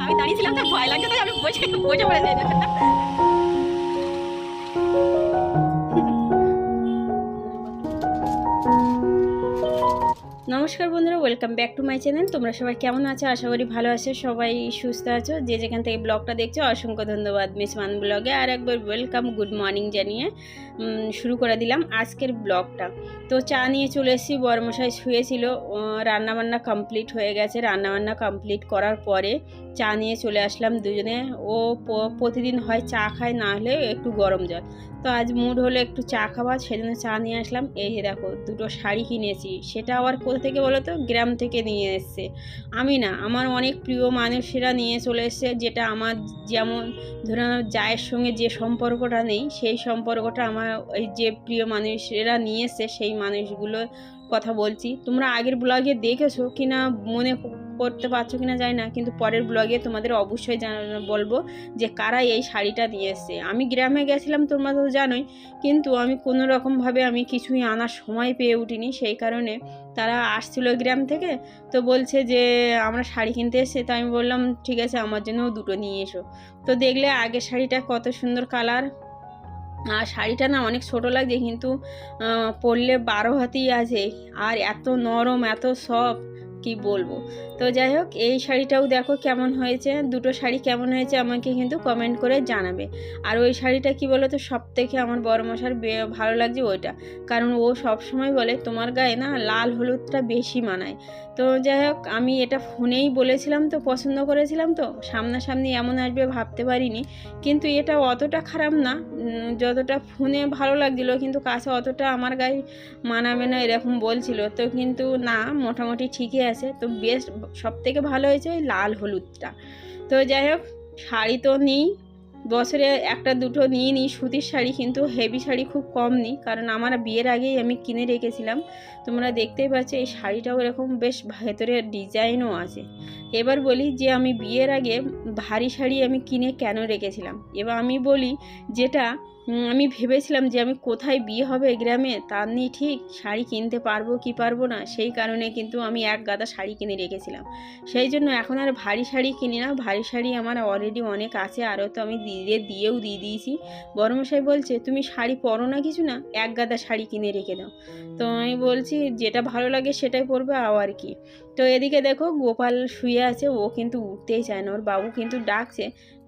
আমি দাঁড়িয়েছিলাম তো ভয় লাগছে তাই আমি বসে বসে পড়ে নমস্কার বন্ধুরা welcome back to my channel তোমরা সবাই কেমন আছো? আশা করি ভালো আছো, সবাই সুস্থ আছো। যে যেখান থেকে ব্লগটা দেখছ, অসংখ্য ধন্যবাদ। মিস মান ব্লগে আর একবার ওয়েলকাম গুড মর্নিং জানিয়ে শুরু করে দিলাম আজকের ব্লগটা। তো চা নিয়ে চলে এসেছি, বরমশাই শুয়েছিল রান্নাবান্না কমপ্লিট হয়ে গেছে। রান্নাবান্না কমপ্লিট করার পরে চা নিয়ে চলে আসলাম দুজনে। ও প্রতিদিন হয় চা খায়, না হলে একটু গরম জল। তো আজ মুড হলো একটু চা খাবার সেজন্য চা নিয়ে আসলাম। এই যে দেখো, দুটো শাড়ি কিনেছি। সেটা আবার থেকে বলো তো, গ্রাম থেকে নিয়ে এসছে। আমি না, আমার অনেক প্রিয় মানুষেরা নিয়ে চলে এসছে, যেটা আমার যেমন ধরুন আমার জায়ের সঙ্গে যে সম্পর্কটা নেই, সেই সম্পর্কটা আমার ওই যে প্রিয় মানুষেরা নিয়ে এসছে, সেই মানুষগুলোর কথা বলছি। তোমরা আগের ব্লগে দেখেছ কিনা মনে করতে পারছ কিনা জানি না, কিন্তু পরের ব্লগে তোমাদের অবশ্যই বলব যে কারা এই শাড়িটা এসছে। আমি গ্রামে গেছিলাম তোমরা তো জানোই, কিন্তু আমি কোনো রকমভাবে আমি কিছুই আনার সময় পেয়ে উঠিনি, সেই কারণে তারা আসছিল গ্রাম থেকে, তো বলছে যে আমরা শাড়ি কিনতে এসেছি তো আমি বললাম, ঠিক আছে, আমার জন্যও দুটো নিয়ে এসো। তো দেখলে আগের শাড়িটা কত সুন্দর কালার আর শাড়িটা না অনেক ছোট লাগছে, কিন্তু পরলে বারো হাতেই আছে, আর এত নরম, এত সফট কি বলব? তো যাই হোক এই শাড়িটাও দেখো কেমন হয়েছে। দুটো শাড়ি কেমন হয়েছে আমাকে কিন্তু কমেন্ট করে জানাবে। আর ওই শাড়িটা কি বলো তো সব থেকে আমার বড় মশার ভালো লাগছে ওইটা। কারণ ও সব সময় বলে, তোমার গায়ে না লাল হলুদটা বেশি মানায়। তো যাই হোক, আমি এটা ফোনেই বলেছিলাম তো, পছন্দ করেছিলাম তো, সামনাসামনি এমন আসবে ভাবতে পারিনি। কিন্তু এটা অতটা খারাপ না যতটা ফোনে ভালো লাগছিল, কিন্তু কাছে অতটা আমার গায়ে মানাবে না এরকম বলছিল। তো কিন্তু না, মোটামুটি ঠিকই আছে। তো বেস্ট সব থেকে ভালো হয়েছে ওই লাল হলুদটা। তো যাই হোক, শাড়ি তো নিই বছরে একটা দুটো নিয়ে নিই। সুতির শাড়ি কিন্তু হেভি শাড়ি খুব কম নিই। কারণ আমার বিয়ের আগেই আমি কিনে রেখেছিলাম। তোমরা দেখতেই পাচ্ছ, এই শাড়িটাও এরকম বেশ ভেতরে ডিজাইনও আছে। এবার বলি যে, আমি বিয়ের আগে ভারী শাড়ি আমি কিনে কেন রেখেছিলাম? এবার আমি বলি যেটা আমি ভেবেছিলাম যে, আমি কোথায় বিয়ে হবে গ্রামে তার নিয়ে ঠিক শাড়ি কিনতে পারব কি পারব না, সেই কারণে কিন্তু আমি এক গাদা শাড়ি কিনে রেখেছিলাম। সেই জন্য এখন আর ভারী শাড়ি কিনি না। ভারী শাড়ি আমার অলরেডি অনেক আছে, আরও তো আমি দিয়ে দিয়েও দিয়ে দিয়েছি। বড়মশাই বলছে, তুমি শাড়ি পরো না কিছু না? এক গাদা শাড়ি কিনে রেখে দাও। তো আমি বলছি, যেটা ভালো লাগে সেটাই পরবে আর কি? তো এদিকে দেখো, গোপাল শুয়ে আছে, ও কিন্তু উঠতেই চায় না। ওর বাবু কিন্তু ডাকছে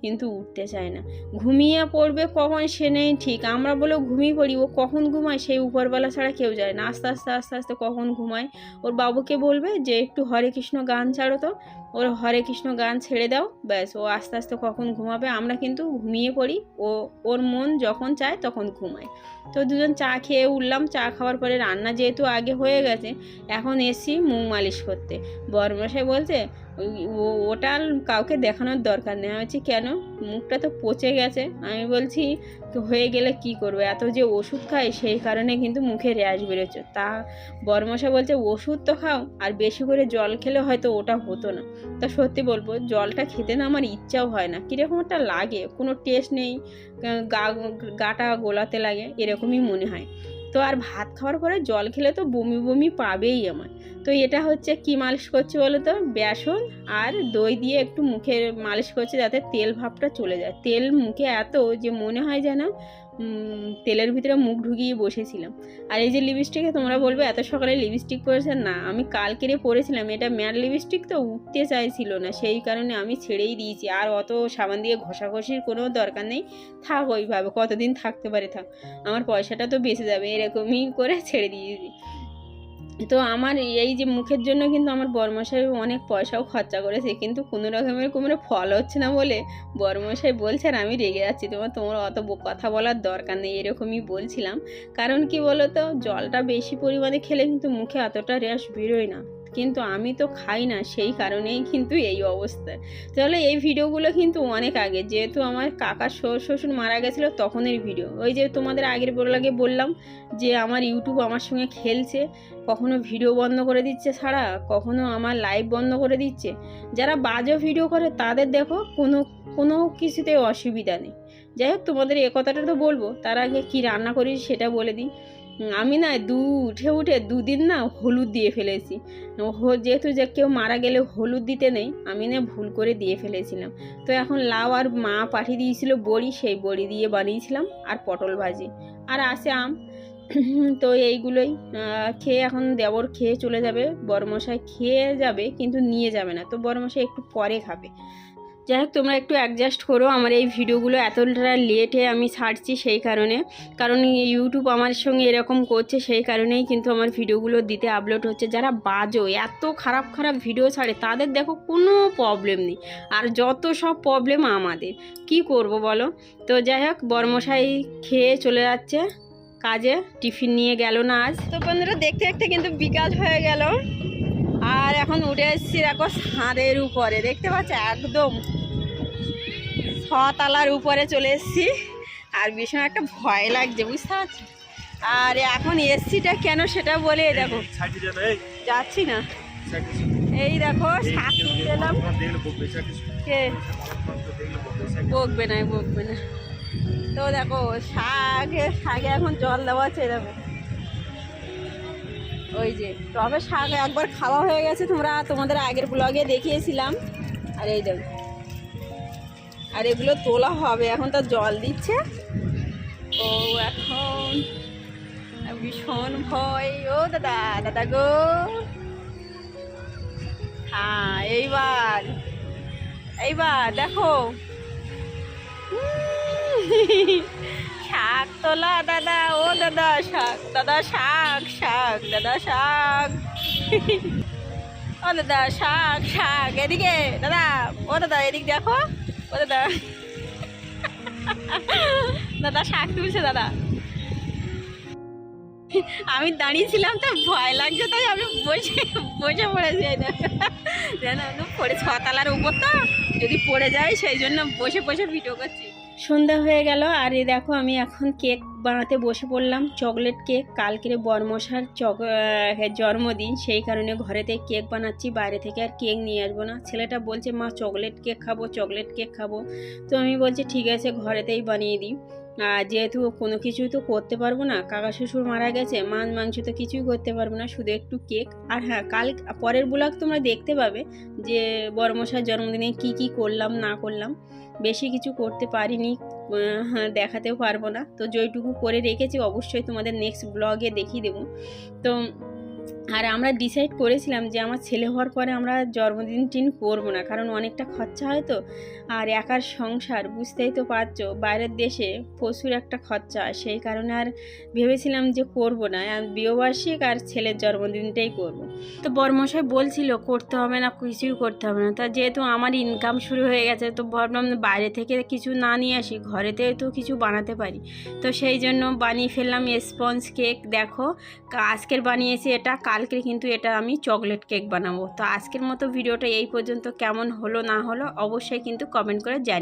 কিন্তু উঠতে চায় না। ঘুমিয়ে পড়বে কখন সে নেই ঠিক, আমরা বলেও ঘুমিয়ে পড়ি, ও কখন ঘুমায়? সেই উপরবেলা ছাড়া কেউ যায় না। আস্তে আস্তে আস্তে আস্তে কখন ঘুমায়? ওর বাবুকে বলবে যে, একটু হরে কৃষ্ণ গান ছাড়ো তো। ওর হরে কৃষ্ণ গান ছেড়ে দাও। ব্যাস, ও আস্তে আস্তে কখন ঘুমাবে? আমরা কিন্তু ঘুমিয়ে পড়ি। ও, ওর মন যখন চায় তখন ঘুমায়। তো দুজন চা খেয়ে উঠলাম। চা খাওয়ার পরে রান্না যেহেতু আগে হয়ে গেছে, এখন এসি মুখ মালিশ করতে। বরমশাই বলছে ওটা কাউকে দেখানোর দরকার নেই। আমি কেন? মুখটা তো পচে গেছে। আমি বলছি, তো হয়ে গেলে কি করবে? এত যে ওষুধ খাই সেই কারণে কিন্তু মুখে র্যাশ বেরোচ্ছে। তা বরমশা বলছে, ওষুধ তো খাও, আর বেশি করে জল খেলে হয়তো ওটা হতো না। তা সত্যি বলব, জলটা খেতে না আমার ইচ্ছাও হয় না। কীরকম একটা লাগে, কোনো টেস্ট নেই গা, গাটা গোলাতে লাগে, এরকমই মনে হয়। তো আর ভাত খাওয়ার পরে জল খেলে তো বমি বমি পাবেই আমার তো এটা হচ্ছে কি মালিশ করছে বলো তো? বেসন আর দই দিয়ে একটু মুখে মালিশ করছে যাতে তেল ভাবটা চলে যায়। তেল মুখে এত যে মনে হয় যেন তেলের ভিতরে মুখ ঢুকিয়ে বসেছিলাম। আর এই যে লিপস্টিকে তোমরা বলবে, এত সকালে লিপস্টিক পরেছে? না, আমি কালকেরে পরেছিলাম। এটা ম্যাট লিপস্টিক তো উঠতে চাইছিল না, সেই কারণে আমি ছেড়েই দিয়েছি। আর অত সাবান দিয়ে ঘষাঘষির কোনো দরকার নেই। থাক ওইভাবে, কতদিন থাকতে পারে থাক। আমার পয়সাটা তো বেঁচে যাবে, এরকমই করে ছেড়ে দিয়েছি। তো আমার এই যে মুখের জন্য কিন্তু আমার বর্মশাই অনেক পয়সাও খরচা করেছে, কিন্তু কোনো রকমের কোনো ফল হচ্ছে না বলে বর্মশাই বলছে, আর আমি রেগে যাচ্ছি, তোমার তোমার অত কথা বলার দরকার নেই, এরকমই বলছিলাম। কারণ কি বলো তো জলটা বেশি পরিমাণে খেলে কিন্তু মুখে অতটা র্যাশ বেরোয় না। কিন্তু আমি তো খাই না, সেই কারণেই কিন্তু এই অবস্থা। তাহলে এই ভিডিওগুলো কিন্তু অনেক আগে, যেহেতু আমার কাকা শ্বশুর শ্বশুর মারা গেছিল তখনের ভিডিও। ওই যে তোমাদের আগের আগে বললাম যে আমার ইউটিউব আমার সঙ্গে খেলছে, কখনো ভিডিও বন্ধ করে দিচ্ছে ছাড়া কখনো আমার লাইভ বন্ধ করে দিচ্ছে। যারা বাজে ভিডিও করে তাদের দেখো কোনো কোনো কিছুতে অসুবিধা নেই। যাই হোক তোমাদের এ কথাটা তো বলব, তার আগে কী রান্না করি সেটা বলে দিই। আমি না দু, উঠে উঠে দুদিন না হলুদ দিয়ে ফেলেছি। যেহেতু যে কেউ মারা গেলে হলুদ দিতে নেই, আমি না ভুল করে দিয়ে ফেলেছিলাম। তো এখন লাউ আর মা পাঠিয়ে দিয়েছিল বড়ি, সেই বড়ি দিয়ে বানিয়েছিলাম আর পটল ভাজি। আর আছে আম। তো এইগুলোই খেয়ে এখন দেবর খেয়ে চলে যাবে বড়মশাই খেয়ে যাবে কিন্তু নিয়ে যাবে না। তো বড়মশাই একটু পরে খাবে। যাই হোক, তোমরা একটু অ্যাডজাস্ট করো। আমার এই ভিডিওগুলো এতটা লেটে আমি ছাড়ছি সেই কারণে। কারণ ইউটিউব আমার সঙ্গে এরকম করছে সেই কারণেই কিন্তু আমার ভিডিওগুলো দিতে আপলোড হচ্ছে। যারা বাজো, এত খারাপ খারাপ ভিডিও ছাড়ে, তাদের দেখো কোনো প্রবলেম নেই। আর যত সব প্রবলেম আমাদের, কি করব বলো? তো যাই হোক, বর্মশাই খেয়ে চলে যাচ্ছে কাজে, টিফিন নিয়ে গেল না আজ। তো বন্ধুরা, দেখতে দেখতে কিন্তু বিকাল হয়ে গেল। আর এখন উঠে এসেছি দেখো ছাদের উপরে। দেখতে পাচ্ছ? একদম ছতলার উপরে চলে এসেছি। আর ভীষণ একটা ভয় লাগছে বুঝতে পারছ? আর এখন এসছিটা কেন সেটা বলে দেখো। যাচ্ছি না। এই দেখো এলাম বকবে কে? বকবে না বকবে না। তো দেখো শাকে শাকে এখন জল দেওয়া আছে দেখো। ওই যে টবে শাক একবার খাওয়া হয়ে গেছে তোমরা তোমাদের আগের ব্লগে দেখিয়েছিলাম। আর এই দেখো। আর এগুলো তোলা হবে, এখন তো জল দিচ্ছে। ও, এখন ভীষণ ভয়। ও, দাদা দাদা গো। হ্যাঁ এইবার এইবার দেখো। শাক তোলা, দাদা, ও, দাদা, শাক দাদা, শাক শাক, দাদা, শাক। ও, দাদা, শাক শাক, এদিকে, দাদা, ও, দাদা, এদিক দেখো। ও দাদা। দাদা, শাক তুলছে, দাদা। আমি দাঁড়িয়েছিলাম তো ভয় লাগছে, তাই আমি বসে বসে পড়েছি যাই না যেন একদম পড়ে ছতালার উপর তো, যদি পড়ে যায়, সেই জন্য বসে বসে ভিডিও করছি। সন্ধ্যা হয়ে গেল, আর এই দেখো আমি এখন কেক বানাতে বসে পড়লাম। চকলেট কেক, কালকের বরমশার চক জন্মদিন, সেই কারণে ঘরেতে কেক বানাচ্ছি, বাইরে থেকে আর কেক নিয়ে আসব না। ছেলেটা বলছে, মা, চকলেট কেক খাব, চকলেট কেক খাব। তো আমি বলছি, ঠিক আছে, ঘরেতেই বানিয়ে দিই। যেহেতু কোনো কিছুই তো করতে পারব না কাকা শ্বশুর মারা গেছে মাছ মাংস তো কিছুই করতে পারব না শুধু একটু কেক। আর হ্যাঁ কাল পরের ব্লগ তোমরা দেখতে পাবে যে বড়মশার জন্মদিনে কি কি করলাম না করলাম। বেশি কিছু করতে পারিনি হ্যাঁ, দেখাতেও পারব না। তো যেটুকু করে রেখেছি অবশ্যই তোমাদের নেক্সট ব্লগে দেখিয়ে দেবো। তো আর আমরা ডিসাইড করেছিলাম যে আমার ছেলে হওয়ার পরে আমরা জন্মদিন টিন করব না, কারণ অনেকটা খরচা হয় তো। আর একার সংসার, বুঝতেই তো পারছ, বাইরের দেশে প্রচুর একটা খরচা, সেই কারণে আর ভেবেছিলাম যে করব না, আর বিয়েবার্ষিক আর ছেলের জন্মদিনটাই করব। তো বর্মশাই বলছিল, করতে হবে না, কিছুই করতে হবে না। তা যেহেতু আমার ইনকাম শুরু হয়ে গেছে, তো ভাবলাম বাইরে থেকে কিছু না নিয়ে আসি, ঘরেতে তো কিছু বানাতে পারি। তো সেই জন্য বানিয়ে ফেললাম স্পঞ্জ কেক দেখো, আজকের বানিয়েছি এটা কালকে কিন্তু এটা আমি চকলেট কেক বানাবো। তো আজকের মতো ভিডিওটা এই পর্যন্ত। কেমন হলো না হলো অবশ্যই কিন্তু কমেন্ট করে জানি।